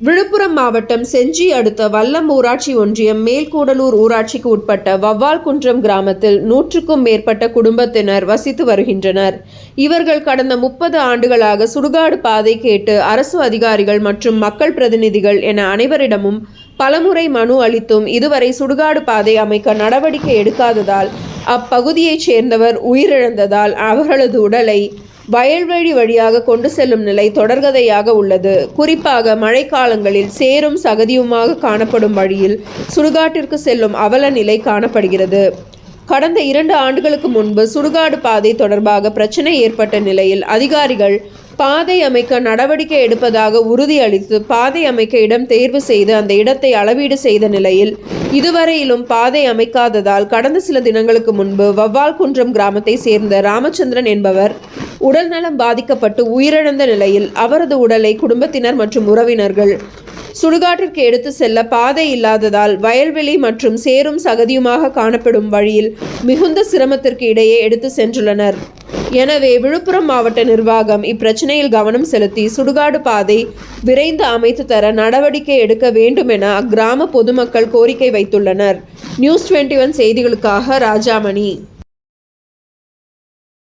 விழுப்புரம் மாவட்டம் செஞ்சி அடுத்த வல்லம் ஊராட்சி ஒன்றியம் மேல்கூடலூர் ஊராட்சிக்கு உட்பட்ட வவ்வால்குன்றம் கிராமத்தில் நூற்றுக்கும் மேற்பட்ட குடும்பத்தினர் வசித்து வருகின்றனர். இவர்கள் கடந்த முப்பது ஆண்டுகளாக சுடுகாடு பாதை கேட்டு அரசு அதிகாரிகள் மற்றும் மக்கள் பிரதிநிதிகள் என அனைவரிடமும் பலமுறை மனு அளித்தும் இதுவரை சுடுகாடு பாதை அமைக்க நடவடிக்கை எடுக்காததால் அப்பகுதியைச் சேர்ந்தவர் உயிரிழந்ததால் அவர்களது உடலை வயல்வெளி வழியாக கொண்டு செல்லும் நிலை தொடர்கதையாக உள்ளது. குறிப்பாக மழைக்காலங்களில் சேரும் சகதியுமாக காணப்படும் வழியில் சுடுகாட்டிற்கு செல்லும் அவல நிலை காணப்படுகிறது. கடந்த இரண்டு ஆண்டுகளுக்கு முன்பு சுடுகாடு பாதை தொடர்பாக பிரச்சனை ஏற்பட்ட நிலையில் அதிகாரிகள் பாதை அமைக்க நடவடிக்கை எடுப்பதாக உறுதியளித்து பாதை அமைக்க இடம் தேர்வு செய்து அந்த இடத்தை அளவீடு செய்த நிலையில் இதுவரையிலும் பாதை அமைக்காததால் கடந்த சில தினங்களுக்கு முன்பு வவ்வால்குன்றம் கிராமத்தை சேர்ந்த ராமச்சந்திரன் என்பவர் உடல்நலம் பாதிக்கப்பட்டு உயிரிழந்த நிலையில் அவரது உடலை குடும்பத்தினர் மற்றும் உறவினர்கள் சுடுகாட்டிற்கு எடுத்து செல்ல பாதை இல்லாததால் வயல்வெளி மற்றும் சேரும் சகதியுமாக காணப்படும் வழியில் மிகுந்த சிரமத்திற்கு இடையே எடுத்து சென்றுள்ளனர். எனவே விழுப்புரம் மாவட்ட நிர்வாகம் இப்பிரச்சனையில் கவனம் செலுத்தி சுடுகாடு பாதை விரைந்து அமைத்து தர நடவடிக்கை எடுக்க வேண்டும் என அக்கிராம பொதுமக்கள் கோரிக்கை வைத்துள்ளனர். நியூஸ் டுவெண்ட்டி ஒன் செய்திகளுக்காக ராஜாமணி.